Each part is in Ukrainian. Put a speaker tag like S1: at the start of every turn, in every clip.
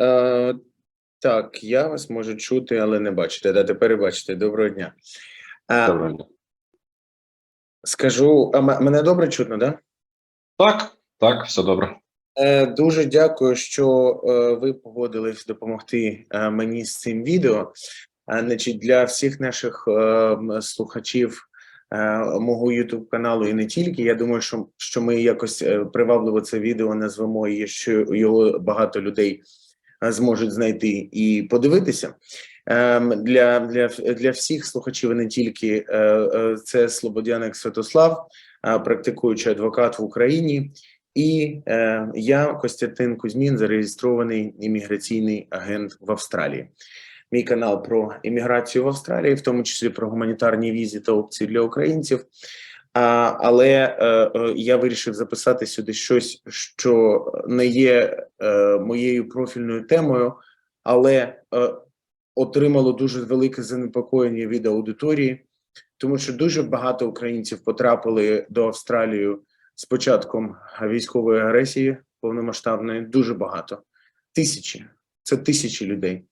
S1: Е, так, я вас можу чути, але не бачити. Да, тепер бачите. Доброго дня. Е,
S2: Доброго дня.
S1: скажу, а мене добре чутно, да?
S2: Так, так, все добре.
S1: Е, дуже дякую, що е, ви погодились допомогти е, мені з цим відео. Е, значить, для всіх наших е, слухачів е, мого YouTube каналу і не тільки. Я думаю, що, що ми якось е, привабливо це відео назвемо і що його багато людей зможуть знайти і подивитися. Ем, Для, для, для всіх слухачів і не тільки е, е, це Слободяник Святослав, е, практикуючий адвокат в Україні. І е, я Костянтин Кузьмін, зареєстрований імміграційний агент в Австралії. Мій канал про імміграцію в Австралії, в тому числі про гуманітарні візи та опції для українців. Але е, е, я вирішив записати сюди щось, що не є е, моєю профільною темою, але отримало дуже велике занепокоєння від аудиторії, тому що дуже багато українців потрапили до Австралії з початком військової агресії повномасштабної дуже багато. Тисячі. Це тисячі людей.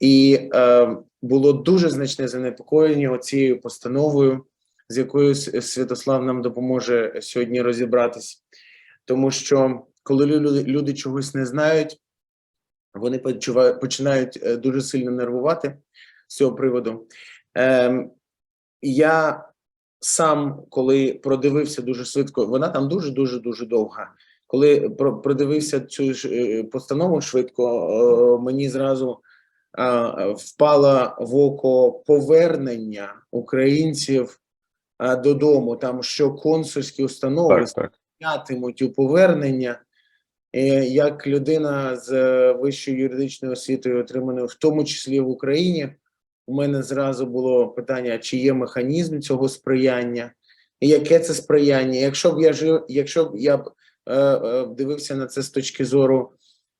S1: І е, було дуже значне занепокоєння цією постановою, з якою Святослав нам допоможе сьогодні розібратись. Тому що коли люди, люди чогось не знають, вони починають е, дуже сильно нервувати з цього приводу. Ем, я сам, коли продивився дуже швидко, вона там дуже дуже дуже довга. Коли продивився цю е, постанову швидко, мені зразу впало в око повернення українців додому. Там що консульські установи
S2: Так,
S1: у повернення. Е, Як людина з е, вищою юридичною освітою, отриманою в тому числі в Україні, у мене зразу було питання: чи є механізм цього сприяння, і яке це сприяння? Якщо б я жив, якщо б я б е, е, дивився на це з точки зору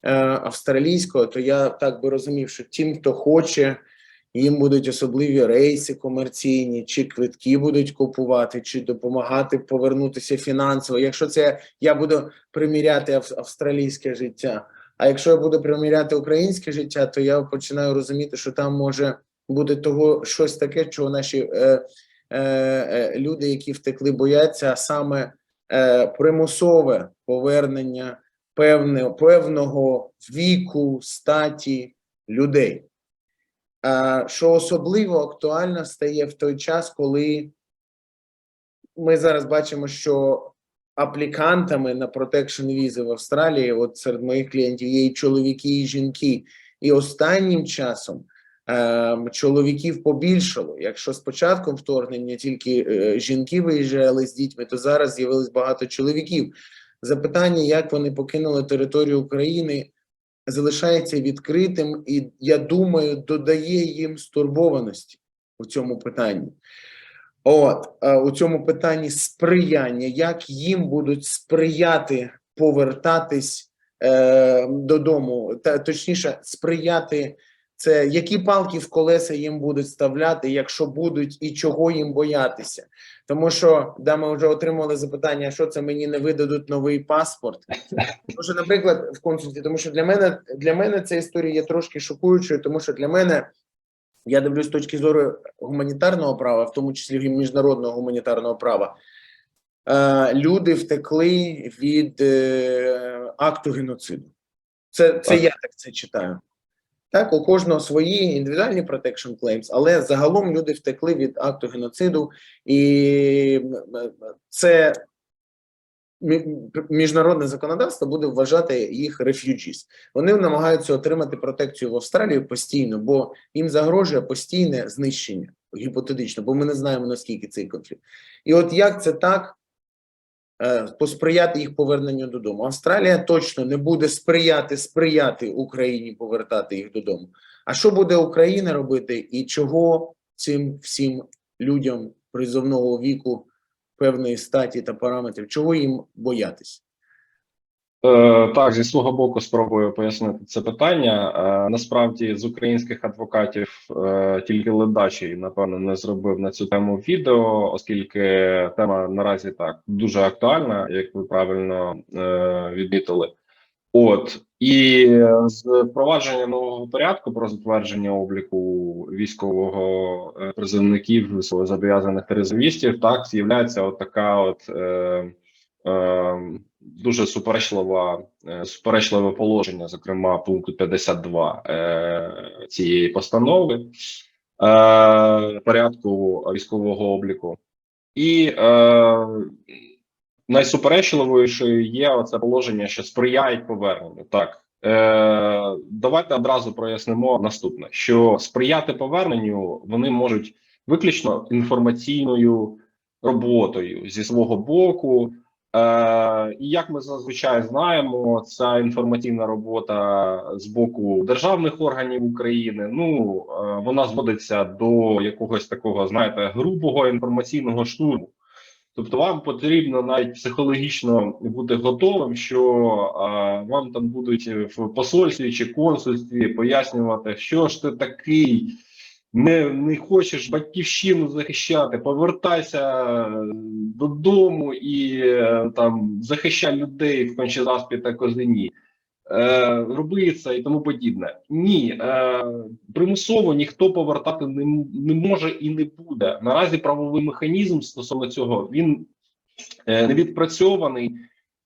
S1: е, австралійського, то я так би розумів, що тим, хто хоче, їм будуть особливі рейси комерційні, чи квитки будуть купувати, чи допомагати повернутися фінансово. Якщо це я буду приміряти ав- австралійське життя. А якщо я буду приміряти українське життя, то я починаю розуміти, що там може бути того щось таке, чого наші е, е, е, люди, які втекли, бояться, а саме е, примусове повернення певне, певного віку, статі людей. Е, що особливо актуально стає в той час, коли ми зараз бачимо, що аплікантами на протекшн візи в Австралії, от серед моїх клієнтів є і чоловіки, і жінки. І останнім часом ем, чоловіків побільшало. Якщо з початком вторгнення тільки е, жінки виїжджали з дітьми, то зараз з'явилось багато чоловіків. Запитання, як вони покинули територію України, залишається відкритим, і я думаю, додає їм стурбованості у цьому питанні. От е, у цьому питанні сприяння, як їм будуть сприяти повертатись е, додому, та точніше, сприяти це, які палки в колеса їм будуть вставляти, якщо будуть, і чого їм боятися. Тому що да, ми вже отримали запитання, що це мені не видадуть новий паспорт. Тому що, наприклад, в консульстві, тому що для мене для мене ця історія є трошки шокуючою, тому що для мене я дивлюсь з точки зору гуманітарного права, в тому числі і міжнародного гуманітарного права. Е, люди втекли від е, акту геноциду. Це, це
S2: Так.
S1: я так це читаю. Так, у кожного свої індивідуальні protection claims, але загалом люди втекли від акту геноциду, і це міжнародне законодавство буде вважати їх refugees. Вони намагаються отримати протекцію в Австралії постійно, бо їм загрожує постійне знищення гіпотетично, бо ми не знаємо наскільки цей конфлікт. І от як це так посприяти їх поверненню додому? Австралія точно не буде сприяти сприяти Україні повертати їх додому. А що буде Україна робити, і чого цим всім людям призовного віку певної статі та параметрів, чого їм боятись?
S2: Е, так, зі свого боку спробую пояснити це питання. Е, насправді з українських адвокатів е, тільки ледачий, напевно, не зробив на цю тему відео, оскільки тема наразі так дуже актуальна, як ви правильно відмітили. От і з впровадження нового порядку про затвердження обліку військового призовників зобов'язаних резервістів, так з'являється от така от дуже суперечлива е, суперечливе положення, зокрема пункту 52 е, цієї постанови е, порядку військового обліку. І е, найсуперечливішою є оце положення, що сприяють поверненню. Так е, давайте одразу прояснимо наступне: що сприяти поверненню вони можуть виключно інформаційною роботою зі свого боку. Е, і як ми зазвичай знаємо, ця інформаційна робота з боку державних органів України. Ну е, вона зводиться до якогось такого, знаєте, грубого інформаційного штурму. Тобто, вам потрібно навіть психологічно бути готовим, що а, вам там будуть в посольстві чи консульстві пояснювати, що ж ти такий, не, не хочеш батьківщину захищати, повертайся е, додому і е, там захищай людей в конче заспі та козині. Е, роби це і тому подібне. Ні, е, примусово ніхто повертати не, не може і не буде. Наразі правовий механізм стосовно цього він е, не відпрацьований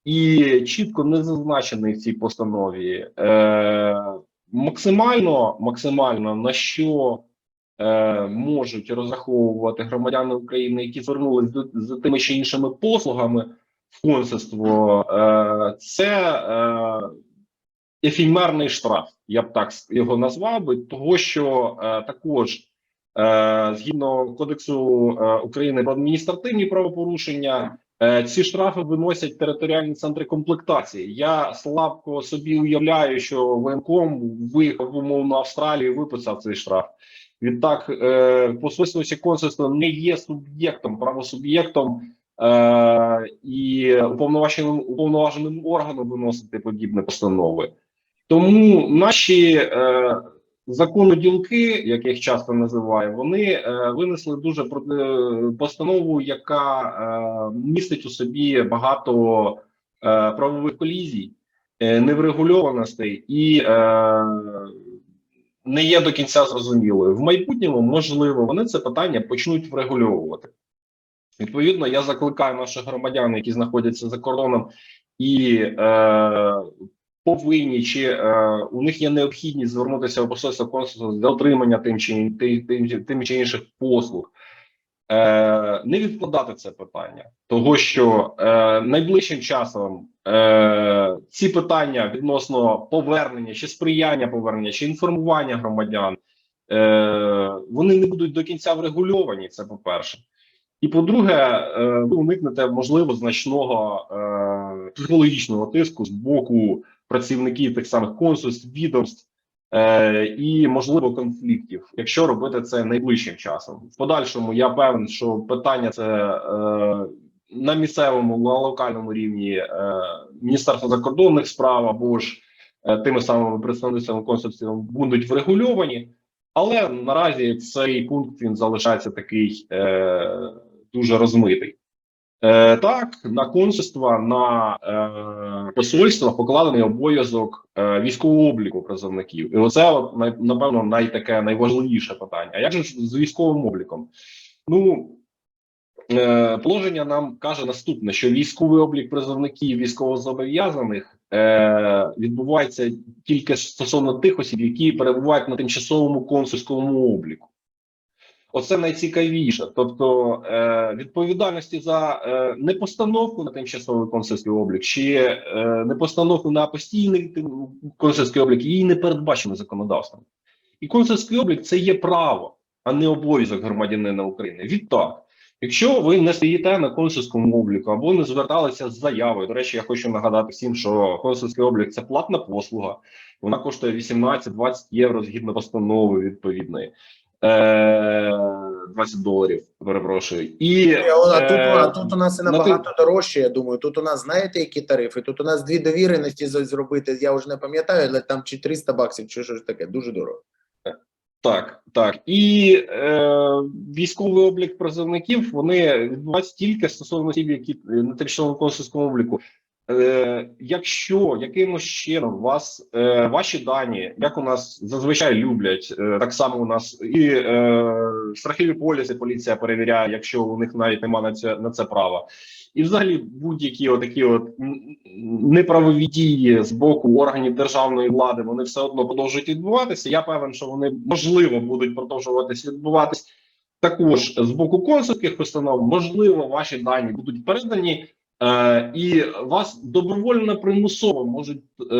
S2: і чітко не зазначений в цій постанові. Е, максимально, максимально на що е, можуть розраховувати громадяни України, які звернулись за тими чи іншими послугами в консульство, е, це е, ефемерний штраф, я б так його назвав би, того що також згідно кодексу України про адміністративні правопорушення. Ці штрафи виносять територіальні центри комплектації. Я слабко собі уявляю, що воєнком виїхав в умовну Австралію, виписав цей штраф. Відтак, е, посольство консульство не є суб'єктом, правосуб'єктом е, і уповноваженим уповноваженим органом виносити подібні постанови. Тому наші е, законоділки, як їх часто називаю, вони е, винесли дуже постанову, яка е, містить у собі багато е, правових колізій, е, неврегульованостей і е, не є до кінця зрозумілою. В майбутньому, можливо, вони це питання почнуть врегульовувати. Відповідно, я закликаю наших громадян, які знаходяться за кордоном і е, повинні чи е, у них є необхідність звернутися в посольство консульство для отримання тим чи тим, тим, тим чи інших послуг. Е, не відкладати це питання, того що е, найближчим часом е, ці питання відносно повернення чи сприяння повернення чи інформування громадян е, вони не будуть до кінця врегульовані. Це по перше. І по-друге, е, ви уникнете можливо значного е, психологічного тиску з боку працівників тих самих консульств, відомств і можливо конфліктів, якщо робити це найближчим часом. В подальшому я певен, що питання це е, на місцевому, на локальному рівні е, Міністерства закордонних справ або ж е, тими самими представницями консульств будуть врегульовані. Але наразі цей пункт він залишається такий е, дуже розмитий. Е, так, на консульства, на е, посольства покладений обов'язок е, військового обліку призовників. І оце, от, напевно, найтаке найважливіше питання. А як же з військовим обліком? Ну е, положення нам каже наступне: що військовий облік призовників військовозобов'язаних е, відбувається тільки стосовно тих осіб, які перебувають на тимчасовому консульському обліку. Оце найцікавіше. Тобто е, відповідальності за е, непостановку на тимчасовий консульський облік чи е, непостановку на постійний консульський облік її не передбачено законодавством. І консульський облік це є право, а не обов'язок громадянина України. Відтак, якщо ви не стоїте на консульському обліку або не зверталися з заявою. До речі, я хочу нагадати всім, що консульський облік це платна послуга. Вона коштує 18-20 євро згідно постанови відповідної. Е, 20 доларів, перепрошую. І
S1: А тут,
S2: е,
S1: а тут у нас і
S2: на
S1: набагато дорожче, я думаю. Тут у нас знаєте, які тарифи? Тут у нас дві довіреності зробити. Я вже не пам'ятаю, але там чи 300 баксів, чи що ж таке, дуже дорого.
S2: Так, так. І е, військовий облік призовників вони відбуваються тільки стосовно осіб, які на тимчасовому консульському обліку. Е, якщо якимось чином вас е, ваші дані, як у нас зазвичай люблять, е, так само у нас і е, страхові поліси поліція перевіряє, якщо у них навіть немає на це на це права. І взагалі будь-які отакі от неправові дії з боку органів державної влади вони все одно продовжують відбуватися. Я певен, що вони можливо будуть продовжуватися відбуватись також з боку консульських установ. Можливо, ваші дані будуть передані. Е, і вас добровольно примусово можуть е,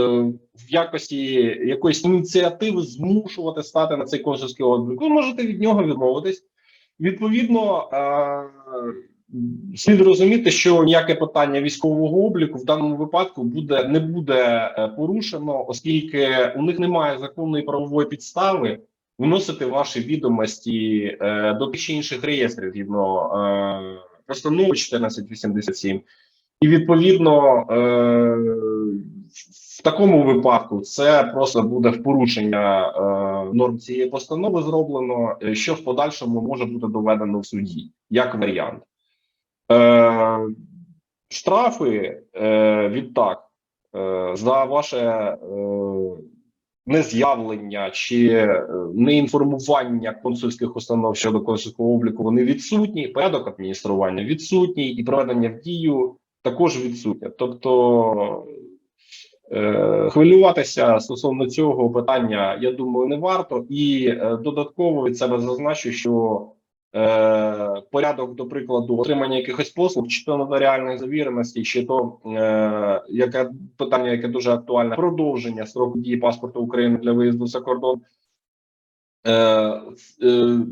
S2: в якості якоїсь ініціативи змушувати стати на цей консульський облік. Ви можете від нього відмовитись. Відповідно, е, слід розуміти, що ніяке питання військового обліку в даному випадку буде не буде е, порушено, оскільки у них немає законної правової підстави вносити ваші відомості е, до тих чи інших реєстрів згідно е, постанови 1487. І відповідно е, в такому випадку це просто буде в порушення е, норм цієї постанови зроблено, е, що в подальшому може бути доведено в суді як варіант. Штрафи відтак за ваше нез'явлення чи неінформування консульських установ щодо консульського обліку вони відсутні. Порядок адміністрування відсутній, і проведення в дію також відсутнє. Тобто е, хвилюватися стосовно цього питання, я думаю, не варто. І е, додатково від себе зазначу, що е, порядок, до прикладу, отримання якихось послуг, чи то нотаріальної завіреності, чи то яке питання, яке дуже актуальне, продовження строку дії паспорту України для виїзду за кордон.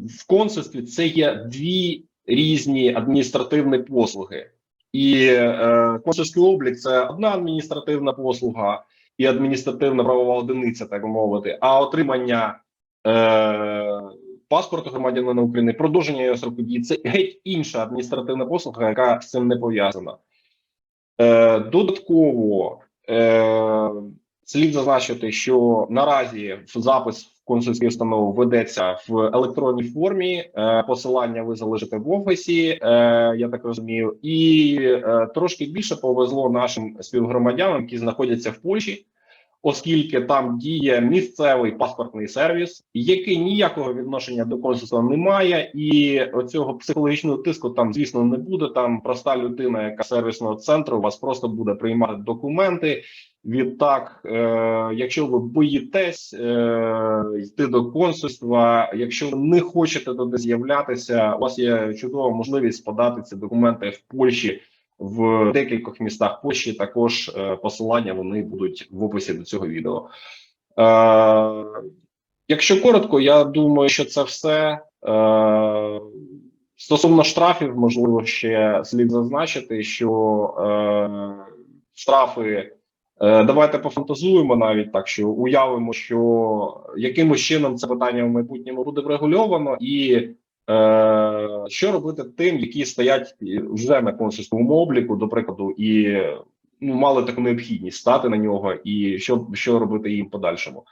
S2: В консульстві це є дві різні адміністративні послуги. І е, консульський облік це одна адміністративна послуга і адміністративна правова одиниця, так би мовити. А отримання е, паспорту громадянина України, продовження його сроку дії це геть інша адміністративна послуга, яка з цим не пов'язана. Е, додатково е, слід зазначити, що наразі запис в консульській установу ведеться в електронній формі. Е, посилання ви залишите в офісі, е, я так розумію, і е, трошки більше повезло нашим співгромадянам, які знаходяться в Польщі, оскільки там діє місцевий паспортний сервіс, який ніякого відношення до консульства не має, і оцього психологічного тиску там, звісно, не буде. Там проста людина, яка сервісного центру, вас просто буде приймати документи. Відтак, е, якщо ви боїтесь е, йти до консульства, якщо ви не хочете туди з'являтися, у вас є чудова можливість подати ці документи в Польщі в декількох містах Польщі. Також е, посилання вони будуть в описі до цього відео. Е, якщо коротко, я думаю, що це все. Е, стосовно штрафів, можливо, ще слід зазначити, що е, штрафи. Е, Давайте пофантазуємо навіть так, що уявимо, що якимось чином це питання в майбутньому буде врегульовано, і е, що робити тим, які стоять вже на консульському обліку, до прикладу, і ну, мали таку необхідність стати на нього, і що, що робити їм подальшому.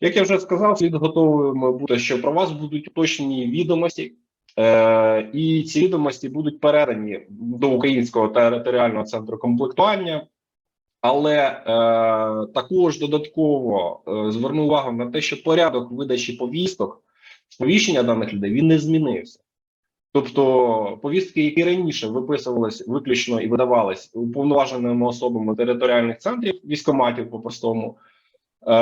S2: Як я вже сказав, слід готовими бути, що про вас будуть уточнені відомості. Е, і ці відомості будуть передані до українського територіального центру комплектування. Але е, також додатково е, зверну увагу на те, що порядок видачі повісток, сповіщення даних людей він не змінився. Тобто повістки, які раніше виписувались виключно і видавались уповноваженими особами територіальних центрів військоматів по-простому, е,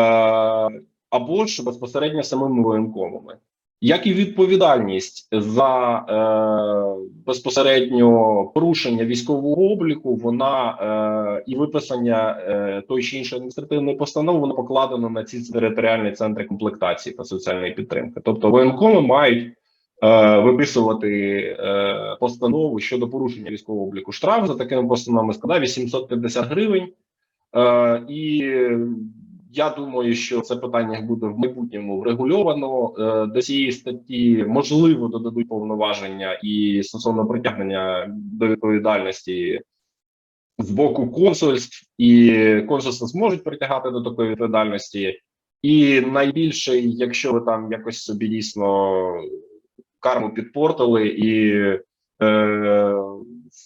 S2: або ж безпосередньо самими воєнкомами. Як і відповідальність за е, безпосередньо порушення військового обліку, вона е, і виписання е, той чи іншої адміністративної постанови воно покладено на ці територіальні центри комплектації та соціальної підтримки. Тобто воєнкоми мають е, виписувати е, постанову щодо порушення військового обліку. Штраф за такими постановами складає 850 гривень. Е, і я думаю, що це питання буде в майбутньому врегульовано. Е, До цієї статті можливо додадуть повноваження і стосовно притягнення до відповідальності з боку консульств, і консульства зможуть притягати до такої відповідальності. І найбільше, якщо ви там якось собі дійсно карму підпортили і е,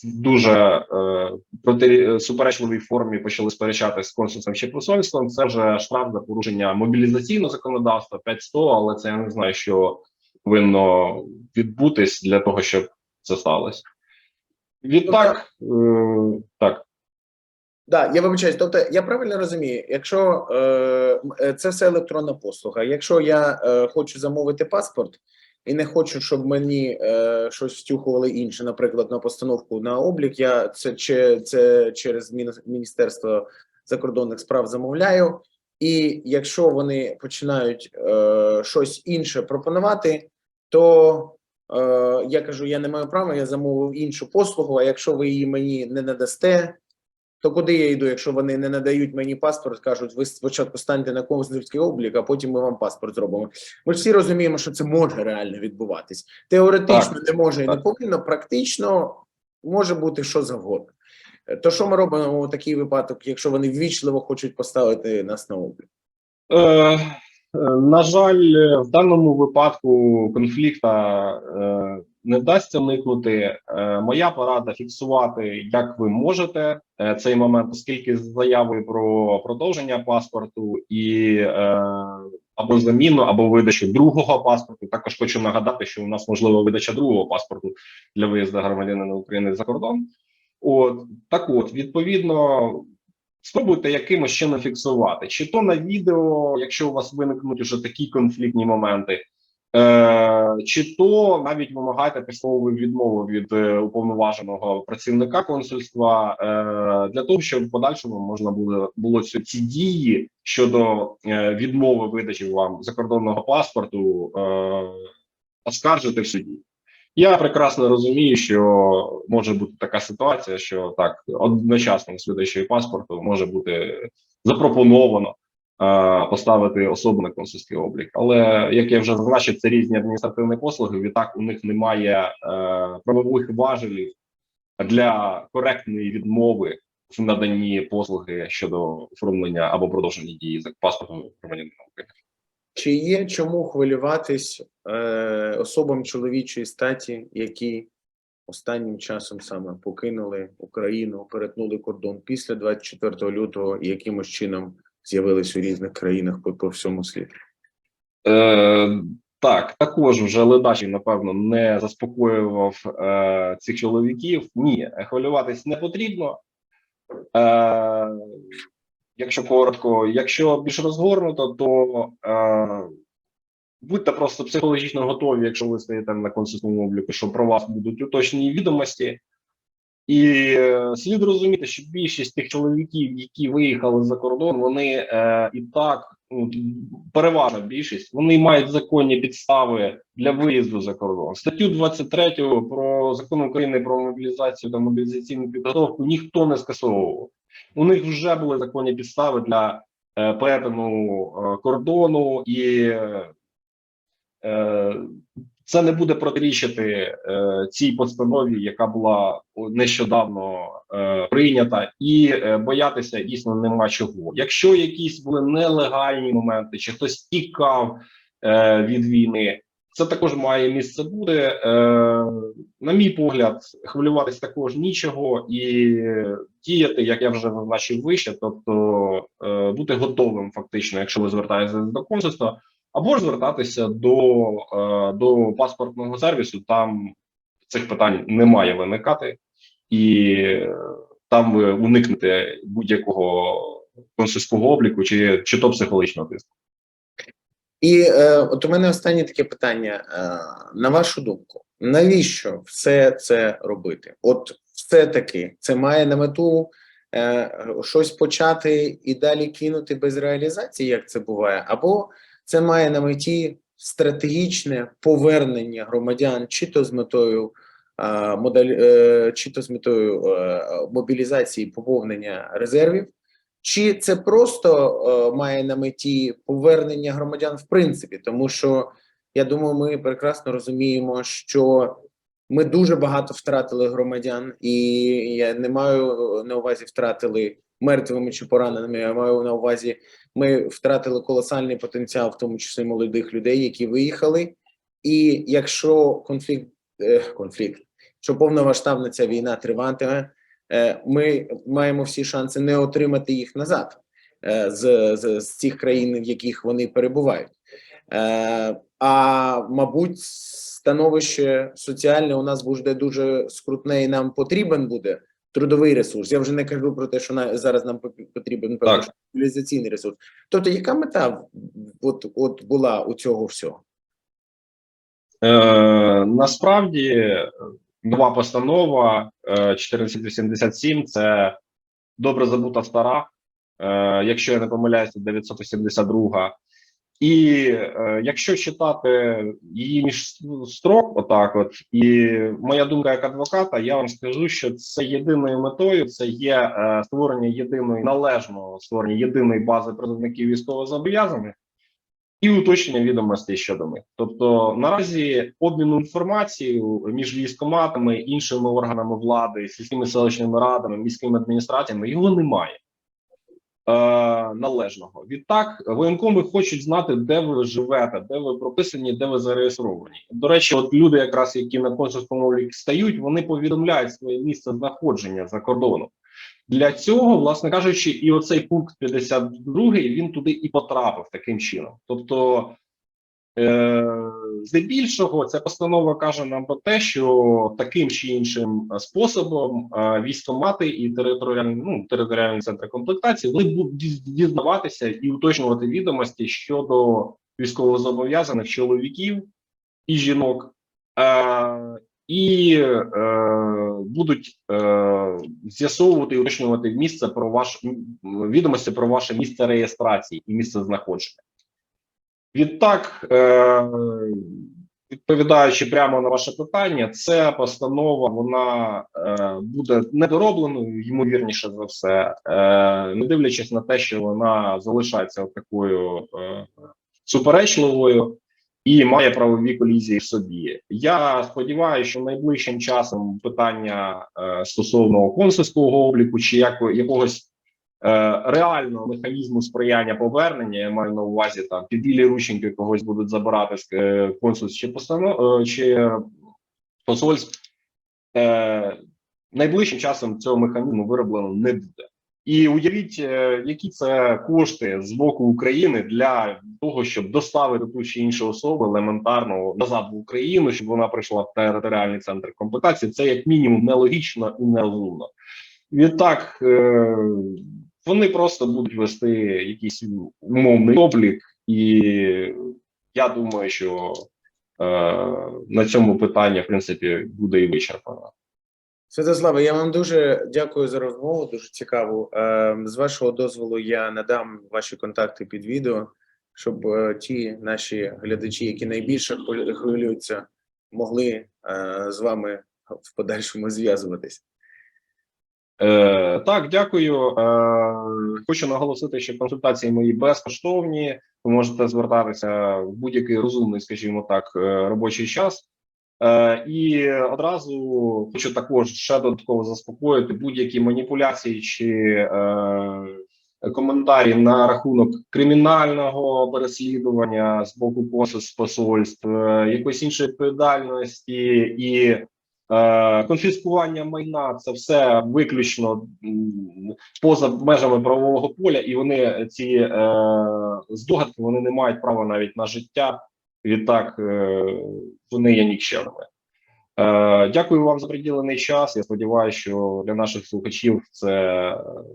S2: дуже е, проти суперечливій формі почали сперечатися з консульством чи посольством. Це вже штраф за порушення мобілізаційного законодавства 500, але це я не знаю, що повинно відбутись для того, щоб це сталося. Відтак, е, так.
S1: Да, я вибачаюсь. Тобто, я правильно розумію, якщо е, е, це все електронна послуга. Якщо я е, хочу замовити паспорт і не хочу, щоб мені е, щось втюхували інше, наприклад, на постановку на облік, я це, че- це через Міні- Міністерство закордонних справ замовляю. І якщо вони починають е, щось інше пропонувати, то е, я кажу: я не маю права, я замовив іншу послугу. А якщо ви її мені не надасте, то куди я йду, якщо вони не надають мені паспорт, кажуть, ви спочатку станьте на консульський облік, а потім ми вам паспорт зробимо. Ми всі розуміємо, що це може реально відбуватись. Теоретично
S2: Так,
S1: не може і не
S2: так.
S1: повинно, практично може бути що завгодно. То що ми робимо у такий випадок, якщо вони ввічливо хочуть поставити нас на облік?
S2: Е, на жаль, е, в даному випадку конфлікта е, не вдасться уникнути. Е, моя порада фіксувати, як ви можете е, цей момент, оскільки з заявою про продовження паспорту і е, або заміну, або видачу другого паспорту. Також хочу нагадати, що у нас можлива видача другого паспорту для виїзду громадянина України за кордон. От так, от відповідно, спробуйте якимось чином фіксувати, чи то на відео, якщо у вас виникнуть уже такі конфліктні моменти, е, чи то навіть вимагайте письмової відмови від е, уповноваженого працівника консульства е, для того, щоб в подальшому можна було було ці дії щодо е, відмови видачі вам закордонного паспорту е, оскаржити в суді. Я прекрасно розумію, що може бути така ситуація, що так одночасно з видачею паспорту може бути запропоновано е, поставити особу на консульський облік. Але як я вже зазначив, це різні адміністративні послуги. Відтак у них немає е, правових важелів для коректної відмови в наданні послуги щодо оформлення або продовження дії за паспортом громадянина України.
S1: Чи є чому хвилюватись е, особам чоловічої статі, які останнім часом саме покинули Україну, перетнули кордон після 24 лютого і якимось чином з'явились у різних країнах по, по всьому світу?
S2: Е, так, також вже ледачий, напевно, не заспокоював е, цих чоловіків. Ні, хвилюватись не потрібно. Е, якщо коротко, якщо більш розгорнуто, то е, будьте просто психологічно готові, якщо ви стоїте на консульському обліку, що про вас будуть уточнені відомості. І е, слід розуміти, що більшість тих чоловіків, які виїхали за кордон, вони е, і так ну, переважна більшість, вони мають законні підстави для виїзду за кордон. Статтю 23 про закон України про мобілізацію та мобілізаційну підготовку ніхто не скасовував. У них вже були законні підстави для е, перетину е, кордону, і е, це не буде протирічити цій постанові, яка була нещодавно прийнята, і боятися дійсно нема чого. Якщо якісь були нелегальні моменти, чи хтось тікав від війни, це також має місце бути. Е, на мій погляд, хвилюватись також нічого і діяти, як я вже зазначив вище, тобто е, бути готовим, фактично, якщо ви звертаєтеся до консульства, або ж звертатися до, е, до паспортного сервісу. Там цих питань не має виникати, і там ви уникнете будь-якого консульського обліку чи, чи то психологічного тиску.
S1: І е, от у мене останнє таке питання. Е, на вашу думку, навіщо все це робити? От все-таки це має на мету е, щось почати і далі кинути без реалізації, як це буває, або це має на меті стратегічне повернення громадян, чи то з метою е, модель, е, чи то з метою е, мобілізації поповнення резервів. Чи це просто е, має на меті повернення громадян в принципі? Тому що я думаю, ми прекрасно розуміємо, що ми дуже багато втратили громадян, і я не маю на увазі втратили мертвими чи пораненими. Я маю на увазі, ми втратили колосальний потенціал, в тому числі молодих людей, які виїхали. І якщо конфлікт, е, конфлікт, що повномасштабна ця війна триватиме, е, ми маємо всі шанси не отримати їх назад е, з, з, з цих країн, в яких вони перебувають. Е, а мабуть, становище соціальне у нас буде дуже скрутне, і нам потрібен буде трудовий ресурс. Я вже не кажу про те, що на зараз нам потрібен цивілізаційний ресурс. Тобто, яка мета от, от була у цього всього?
S2: Е, насправді е, нова постанова е, 1487 це добре забута стара. Е, якщо я не помиляюся, 982. І е, якщо читати її між строк, отак, от і моя думка як адвоката, я вам скажу, що це єдиною метою це є е, створення єдиної належного створення єдиної бази призовників військовозобов'язаних і уточнення відомостей щодо них. Тобто наразі обміну інформацією між військоматами, іншими органами влади, сільськими селищними радами, міськими адміністраціями його немає. Е, належного відтак воєнкоми хочуть знати, де ви живете, де ви прописані, де ви зареєстровані. До речі, от люди, якраз які на консульському стають, вони повідомляють своє місце знаходження за кордоном. Для цього, власне кажучи, і оцей пункт 52, він туди і потрапив таким чином. Тобто, е, здебільшого, ця постанова каже нам про те, що таким чи іншим способом е, військомати і територіальні ну, територіальні центри комплектації вони будуть дізнаватися і уточнювати відомості щодо військовозобов'язаних чоловіків і жінок. Е, і е, будуть е, з'ясовувати і уточнювати місце про ваш відомості про ваше місце реєстрації і місце знаходження. Відтак, е, відповідаючи прямо на ваше питання, ця постанова вона е, буде недоробленою, ймовірніше за все, е, не дивлячись на те, що вона залишається такою е, суперечливою і має правові колізії в собі. Я сподіваюся, що найближчим часом питання е, стосовно консульського обліку чи як, якогось е, реального механізму сприяння повернення, я маю на увазі там під білі рученьки когось будуть забирати з е, консульств чи постанов е, чи посольств. Е, найближчим часом цього механізму вироблено не буде. І уявіть, е, які це кошти з боку України для того, щоб доставити ту чи іншу особу елементарно назад в Україну, щоб вона прийшла в територіальний центр комплектації. Це як мінімум нелогічно і нерозумно. Відтак е, вони просто будуть вести якийсь умовний облік, і я думаю, що е, на цьому питання в принципі буде і вичерпано.
S1: Святославе, я вам дуже дякую за розмову, дуже цікаву. Е, З вашого дозволу я надам ваші контакти під відео, щоб е, ті наші глядачі, які найбільше хвилюються, могли е, з вами в подальшому зв'язуватись.
S2: Е, так, дякую. Е, хочу наголосити, що консультації мої безкоштовні. Ви можете звертатися в будь-який розумний, скажімо так, е, робочий час. Е, і одразу хочу також ще додатково заспокоїти будь-які маніпуляції чи е, коментарі на рахунок кримінального переслідування з боку посольств, е, якоїсь іншої відповідальності і Е, конфіскування майна це все виключно поза межами правового поля, і вони ці е, здогадки вони не мають права навіть на життя. Відтак е, вони є нікчемними. Е, дякую вам за приділений час. Я сподіваюся, що для наших слухачів це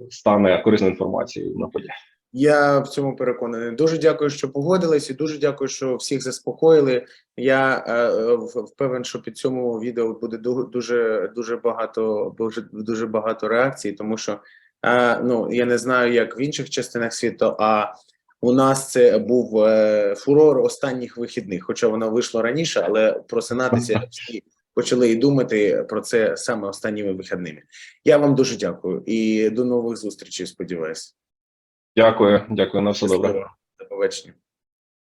S2: стане корисною інформацією на ході.
S1: Я в цьому переконаний. Дуже дякую, що погодились, і дуже дякую, що всіх заспокоїли. Я е, впевнений, що під цьому відео буде дуже дуже багато дуже, дуже багато реакцій, тому що е, ну я не знаю, як в інших частинах світу, а у нас це був е, фурор останніх вихідних, хоча воно вийшло раніше, але просинатися всі почали і думати про це саме останніми вихідними. Я вам дуже дякую і до нових зустрічей. Сподіваюсь.
S2: Дякую, дякую на все добре.
S1: До побачення.